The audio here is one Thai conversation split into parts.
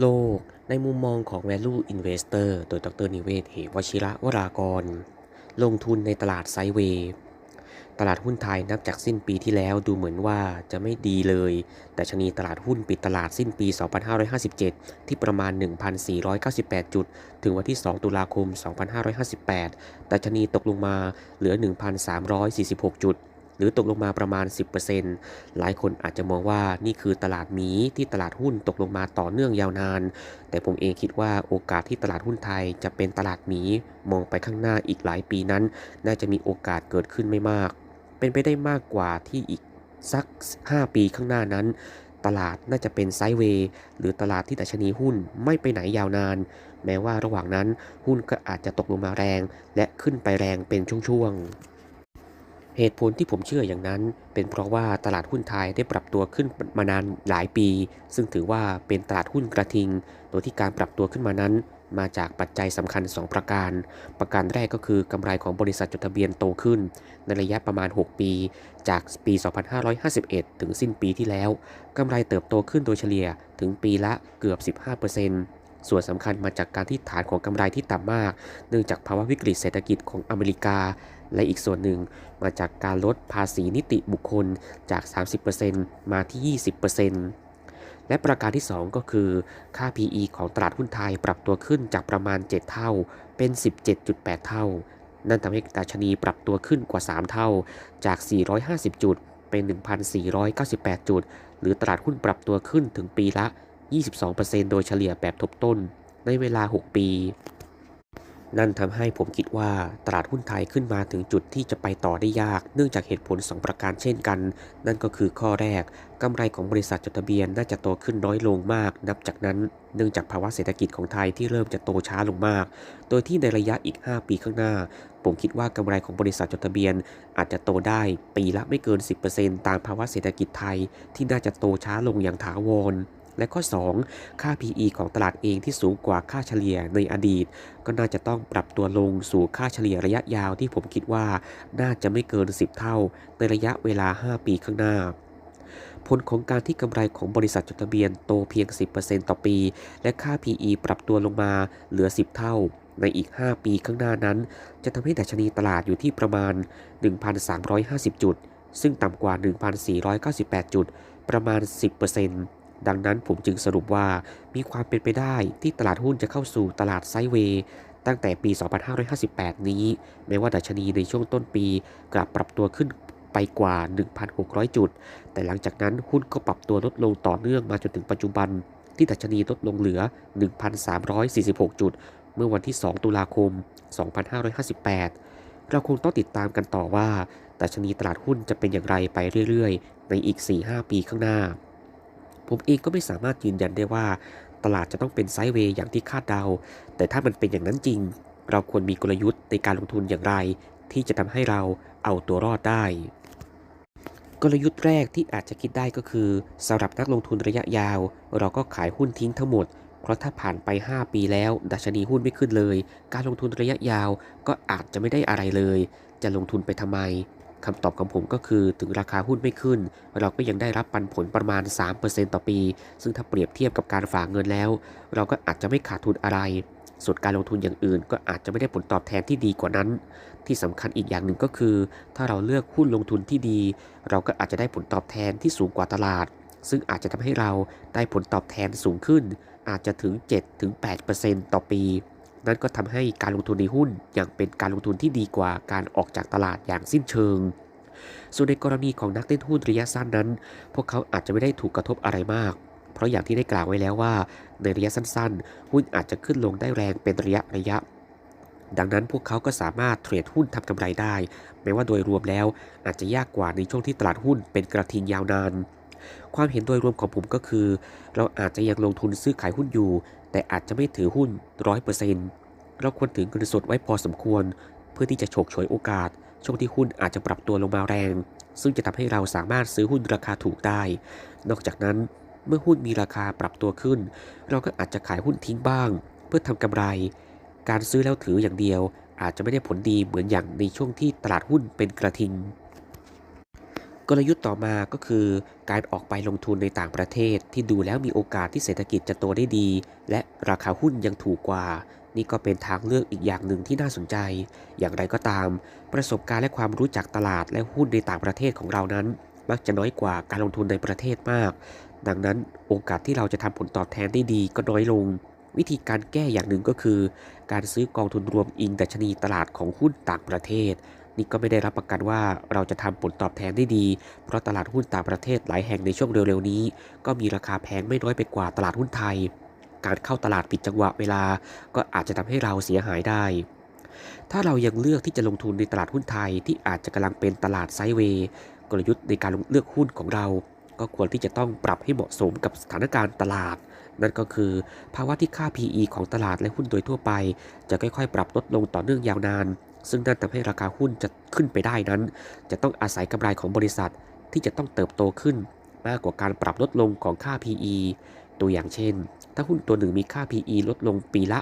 โลกในมุมมองของ Value Investor โดยดรนิเวศเหวชิระวรากร ลงทุนในตลาดไซเวย์ตลาดหุ้นไทยนับจากสิ้นปีที่แล้วดูเหมือนว่าจะไม่ดีเลย แต่ชนีตลาดหุ้นปิดตลาดสิ้นปี 2557 ที่ประมาณ 1,498 จุด ถึงวันที่ 2 ตุลาคม 2558 แต่ชนีตกลงมาเหลือ 1,346 จุด หรือตกลงมาประมาณ 10%หลายคนอาจจะมองว่านี่คือตลาดหมีที่ตลาดหุ้นตกลงมาต่อเนื่องยาวนาน แต่ผมเองคิดว่าโอกาสที่ตลาดหุ้นไทยจะเป็นตลาดหมีมองไปข้างหน้าอีกหลายปีนั้น น่าจะมีโอกาสเกิดขึ้นไม่มาก เป็นไปได้มากกว่าที่อีกสัก 5 ปีข้างหน้านั้น ตลาดน่าจะเป็นไซด์เวย์หรือตลาดที่ดัชนีหุ้นไม่ไปไหนยาวนาน แม้ว่าระหว่างนั้นหุ้นก็อาจจะตกลงมาแรง และขึ้นไปแรงเป็นช่วงๆ เหตุผลที่ผมเชื่ออย่างนั้น เป็นเพราะว่าตลาดหุ้นไทยได้ปรับตัวขึ้นมานานหลายปี ซึ่งถือว่าเป็นตลาดหุ้นกระทิง โดยที่การปรับตัวขึ้นมานั้น มาจากปัจจัยสำคัญ 2 ประการ ประการแรกก็คือกำไรของบริษัทจดทะเบียนโตขึ้น ในระยะประมาณ 6 ปี จากปี 2551 ถึงสิ้นปีที่แล้วกำไรเติบโตขึ้นโดยเฉลี่ยถึงปีละเกือบ 15% ส่วนสำคัญมาจากการที่ฐานของกำไรที่ต่ำมาก เนื่องจากภาวะวิกฤตเศรษฐกิจของอเมริกา และอีกส่วนหนึ่งมาจากการลดภาษีนิติบุคคลจาก 30%มาที่ 20%และประการที่ 2 ก็คือค่า PE ของตลาดหุ้นไทยปรับตัวขึ้นจากประมาณ 7 เท่าเป็น 17.8 เท่า นั่นทำให้ดัชนีปรับตัวขึ้นกว่า 3 เท่าจาก 450 จุดเป็น 1,498 จุด หรือตลาดหุ้นปรับตัวขึ้นถึงปีละ 22%โดยเฉลี่ยแบบทบต้นในเวลา 6 ปี นั่นทำให้ผมคิดว่าตลาดหุ้นไทยขึ้นมาถึงจุดที่จะไปต่อได้ยาก เนื่องจากเหตุผล 2 ประการเช่นกัน นั่นก็คือข้อแรกกำไรของบริษัทจดทะเบียนน่าจะโตขึ้นน้อยลงมาก นับจากนั้น เนื่องจากภาวะเศรษฐกิจของไทยที่เริ่มจะโตช้าลงมาก โดยที่ในระยะอีก 5 ปีข้างหน้า ผมคิดว่ากำไรของบริษัทจดทะเบียน อาจจะโตได้ปีละไม่เกิน 10%ตามภาวะเศรษฐกิจไทยที่น่าจะโตช้าลงอย่างถาวร และข้อ 2 ค่า PE ของตลาดเองที่สูงกว่าค่าเฉลี่ยในอดีต ก็น่าจะต้องปรับตัวลงสู่ค่าเฉลี่ยระยะยาวที่ผมคิดว่าน่าจะไม่เกิน 10 เท่า ในระยะเวลา 5 ปีข้างหน้าผลของการที่กำไรของบริษัทจดทะเบียนโตเพียง 10%ต่อปี และค่า PE ปรับตัวลงมาเหลือ 10 เท่า ในอีก 5 ปีข้างหน้านั้น จะทำให้ดัชนีตลาดอยู่ที่ประมาณ 1,350 จุด ซึ่งต่ำกว่า 1,498 จุด ประมาณ 10% ดังนั้นผมจึงสรุปว่ามีความเป็นไปได้ที่ตลาดหุ้นจะเข้าสู่ตลาดไซเวย์ตั้งแต่ปี 2558 นี้ แม้ว่าดัชนีในช่วงต้นปีกลับปรับตัวขึ้นไปกว่า 1,600 จุด แต่หลังจากนั้นหุ้นก็ปรับตัวลดลงต่อเนื่องมาจนถึงปัจจุบัน ที่ดัชนีลดลงเหลือ 1,346 จุด เมื่อวันที่ 2 ตุลาคม 2558 เราคงต้องติดตามกันต่อว่าดัชนีตลาดหุ้นจะเป็นอย่างไรไปเรื่อย ๆ ในอีก 4-5 ปีข้างหน้า ผมเองก็ไม่สามารถยืนยันได้ว่า ตลาดจะต้องเป็นไซด์เวย์อย่างที่คาดเดา แต่ถ้ามันเป็นอย่างนั้นจริง เราควรมีกลยุทธ์ในการลงทุนอย่างไร ที่จะทำให้เราเอาตัวรอดได้ กลยุทธ์แรกที่อาจจะคิดได้ก็คือสำหรับนักลงทุนระยะยาว เราก็ขายหุ้นทิ้งทั้งหมดเพราะถ้าผ่านไป 5 ปีแล้ว ดัชนีหุ้นไม่ขึ้นเลย การลงทุนระยะยาวก็อาจจะไม่ได้อะไรเลย จะลงทุนไปทำไม คำตอบของผมก็คือถึงราคาหุ้นไม่ขึ้น เราก็ยังได้รับปันผลประมาณ 3%ต่อปี ซึ่งถ้าเปรียบเทียบกับการฝากเงินแล้ว เราก็อาจจะไม่ขาดทุนอะไร ส่วนการลงทุนอย่างอื่น ก็อาจจะไม่ได้ผลตอบแทนที่ดีกว่านั้น ที่สำคัญอีกอย่างหนึ่งก็คือ ถ้าเราเลือกหุ้นลงทุนที่ดี เราก็อาจจะได้ผลตอบแทนที่สูงกว่าตลาด ซึ่งอาจจะทำให้เราได้ผลตอบแทนสูงขึ้น อาจจะถึง 7-8%ต่อปี นั่นก็ทำให้การลงทุนในหุ้นยังเป็นการลงทุนที่ดีกว่าการออกจากตลาดอย่างสิ้นเชิง ส่วนในกรณีของนักเล่นหุ้นระยะสั้นนั้น พวกเขาอาจจะไม่ได้ถูกกระทบอะไรมาก เพราะอย่างที่ได้กล่าวไว้แล้วว่า ในระยะสั้นๆ หุ้นอาจจะขึ้นลงได้แรงเป็นระยะระยะ ดังนั้นพวกเขาก็สามารถเทรดหุ้นทำกำไรได้ แม้ว่าโดยรวมแล้วอาจจะยากกว่าในช่วงที่ตลาดหุ้นเป็นกระทิงยาวนานความเห็นโดยรวมของผมก็คือ เราอาจจะยังลงทุนซื้อขายหุ้นอยู่ แต่อาจจะไม่ถือหุ้น 100% เราควรถือเงินสดไว้พอสมควร เพื่อที่จะฉกฉวยโอกาส ช่วงที่หุ้นอาจจะปรับตัวลงมาแรง ซึ่งจะทำให้เราสามารถซื้อหุ้นราคาถูกได้ นอกจากนั้นเมื่อหุ้นมีราคาปรับตัวขึ้น เราก็อาจจะขายหุ้นทิ้งบ้าง เพื่อทำกำไร การซื้อแล้วถืออย่างเดียว อาจจะไม่ได้ผลดีเหมือนอย่างในช่วงที่ตลาดหุ้นเป็นกระทิง กลยุทธ์ต่อมาก็คือ การออกไปลงทุนในต่างประเทศที่ดูแล้วมีโอกาสที่เศรษฐกิจจะโตได้ดี และราคาหุ้นยังถูกกว่า นี่ก็เป็นทางเลือกอีกอย่างหนึ่งที่น่าสนใจ อย่างไรก็ตาม ประสบการณ์และความรู้จักตลาดและหุ้นในต่างประเทศของเรานั้น มักจะน้อยกว่าการลงทุนในประเทศมาก ดังนั้นโอกาสที่เราจะทำผลตอบแทนได้ดีก็น้อยลง วิธีการแก้อย่างหนึ่งก็คือ การซื้อกองทุนรวมอิงดัชนีตลาดของหุ้นต่างประเทศ นี่ก็ไม่ได้รับประกันว่าเราจะทำผลตอบแทนได้ดี เพราะตลาดหุ้นต่างประเทศหลายแห่งในช่วงเร็วๆนี้ ก็มีราคาแพงไม่น้อยไปกว่าตลาดหุ้นไทย การเข้าตลาดผิดจังหวะเวลา ก็อาจจะทำให้เราเสียหายได้ ถ้าเรายังเลือกที่จะลงทุนในตลาดหุ้นไทยที่อาจจะกำลังเป็นตลาดไซด์เวย์กลยุทธ์ในการเลือกหุ้นของเรา ก็ควรที่จะต้องปรับให้เหมาะสมกับสถานการณ์ตลาด นั่นก็คือ ภาวะที่ค่า PE ของตลาดและหุ้นโดยทั่วไป จะค่อยๆ ปรับลดลงต่อเนื่องยาวนาน ซึ่งนั่นทำให้ราคาหุ้นจะขึ้นไปได้นั้น จะต้องอาศัยกำไรของบริษัทที่จะต้องเติบโตขึ้นมากกว่าการปรับลดลงของค่า PE ตัวอย่างเช่น ถ้าหุ้นตัวหนึ่งมีค่า PE ลดลงปีละ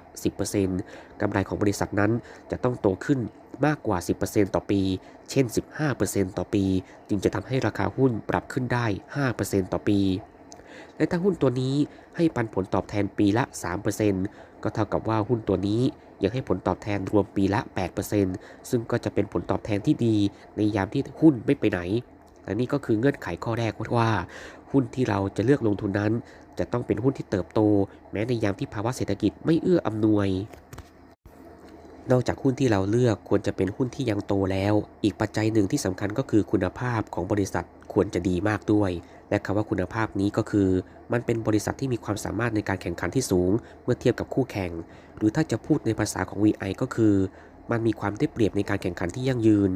10%กำไรของบริษัทนั้นจะต้องโตขึ้นมากกว่า 10%ต่อปี เช่น 15%ต่อปี จึงจะทำให้ราคาหุ้นปรับขึ้นได้ 5%ต่อปี และถ้าหุ้นตัวนี้ให้ปันผลตอบแทนปีละ 3%ก็เท่ากับว่าหุ้นตัวนี้ยังให้ผลตอบแทนรวมปีละ 8%ซึ่งก็จะเป็นผลตอบแทนที่ดีในยามที่หุ้นไม่ไปไหนและนี่ก็คือเงื่อนไขข้อแรกว่าหุ้นที่เราจะเลือกลงทุนนั้น จะต้องเป็นหุ้นที่เติบโต แม้ในยามที่ภาวะเศรษฐกิจไม่เอื้ออำนวย นอกจากหุ้นที่เราเลือกควรจะเป็นหุ้นที่ยังโตแล้ว อีกปัจจัยหนึ่งที่สำคัญก็คือคุณภาพของบริษัทควรจะดีมากด้วย และคำว่าคุณภาพนี้ก็คือ มันเป็นบริษัทที่มีความสามารถในการแข่งขันที่สูง เมื่อเทียบกับคู่แข่ง หรือถ้าจะพูดในภาษาของ VI ก็คือ มันมีความได้เปรียบในการแข่งขันที่ยั่งยืน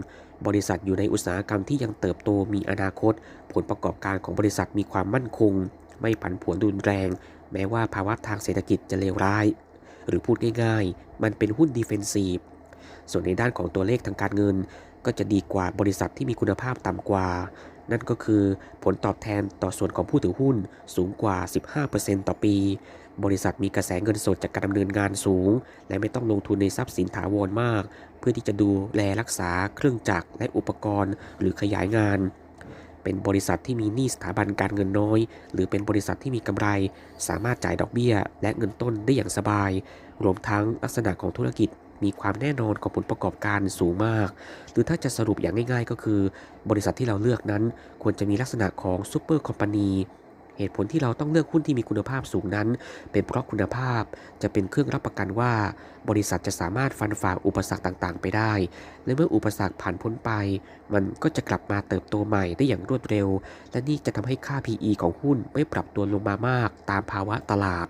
บริษัทอยู่ในอุตสาหกรรมที่ยังเติบโตมีอนาคต ผลประกอบการของบริษัทมีความมั่นคง ไม่ผันผวนรุนแรง แม้ว่าภาวะทางเศรษฐกิจจะเลวร้าย หรือพูดง่ายๆ มันเป็นหุ้นดิเฟนซีฟส่วนในด้านของตัวเลขทางการเงิน ก็จะดีกว่าบริษัทที่มีคุณภาพต่ำกว่า นั่นก็คือผลตอบแทนต่อส่วนของผู้ถือหุ้นสูงกว่า 15%ต่อปี บริษัทมีกระแสเงินสดจากการดำเนินงานสูง และไม่ต้องลงทุนในทรัพย์สินถาวรมาก เพื่อที่จะดูแลรักษาเครื่องจักรและอุปกรณ์ หรือขยายงาน เป็นบริษัทที่มีหนี้สถาบันการเงินน้อย หรือเป็นบริษัทที่มีกำไร สามารถจ่ายดอกเบี้ย และเงินต้นได้อย่างสบาย รวมทั้งลักษณะของธุรกิจมีความแน่นอนของผลประกอบการสูงมาก หรือถ้าจะสรุปอย่างง่ายๆ ก็คือ บริษัทที่เราเลือกนั้น ควรจะมีลักษณะของซูเปอร์คอมพานี เหตุผลที่เราต้องเลือกหุ้นที่มีคุณภาพสูงนั้น เป็นเพราะคุณภาพจะเป็นเครื่องรับประกันว่า บริษัทจะสามารถฟันฝ่าอุปสรรคต่างๆ ไปได้ และเมื่ออุปสรรคผ่านพ้นไป มันก็จะกลับมาเติบโตใหม่ได้อย่างรวดเร็ว และนี่จะทำให้ค่า PE ของหุ้นไม่ปรับตัวลงมามาก ตามภาวะตลาด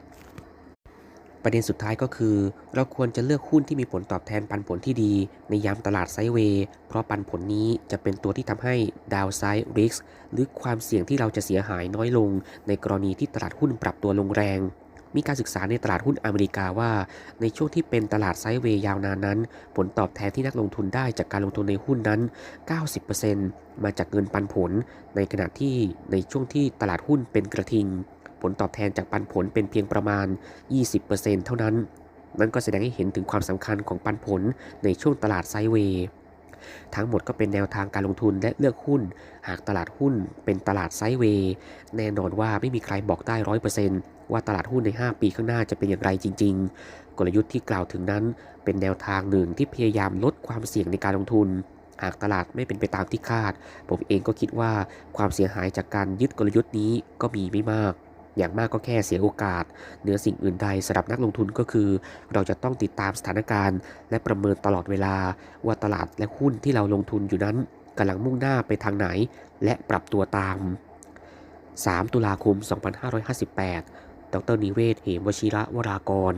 ประเด็นสุดท้ายก็คือ เราควรจะเลือกหุ้นที่มีผลตอบแทนปันผลที่ดี ในยามตลาดไซเวย์เพราะปันผลนี้จะเป็นตัวที่ทำให้ดาวไซด์ริสหรือความเสี่ยงที่เราจะเสียหายน้อยลง ในกรณีที่ตลาดหุ้นปรับตัวลงแรง มีการศึกษาในตลาดหุ้นอเมริกาว่า ในช่วงที่เป็นตลาดไซด์เวย์ยาวนานนั้น ผลตอบแทนที่นักลงทุนได้จากการลงทุนในหุ้นนั้น 90%มาจากเงินปันผล ในขณะที่ในช่วงที่ตลาดหุ้นเป็นกระทิง ผลตอบแทนจากปันผลเป็นเพียงประมาณ 20%เท่านั้น นั่นก็แสดงให้เห็นถึงความสำคัญของปันผลในช่วงตลาดไซเวย์ทั้งหมดก็เป็นแนวทางการลงทุนและเลือกหุ้น หากตลาดหุ้นเป็นตลาดไซด์เวย์แน่นอนว่าไม่มีใครบอกได้ร้อยเปอร์เซนต์ว่าตลาดหุ้นใน 5 ปีข้างหน้าจะเป็นอย่างไรจริง ๆ กลยุทธ์ที่กล่าวถึงนั้น เป็นแนวทางหนึ่งที่พยายามลดความเสี่ยงในการลงทุน หากตลาดไม่เป็นไปตามที่คาด ผมเองก็คิดว่าความเสียหายจากการยึดกลยุทธ์นี้ก็มีไม่มาก อย่างมากก็แค่เสียโอกาสเหนือสิ่งอื่นใดสำหรับนักลงทุนก็คือ เราจะต้องติดตามสถานการณ์ และประเมินตลอดเวลา ว่าตลาดและหุ้นที่เราลงทุนอยู่นั้นกำลังมุ่งหน้าไปทางไหน และปรับตัวตาม 3 ตุลาคม 2558 ดรนิเวศ เหมวชิระวรากร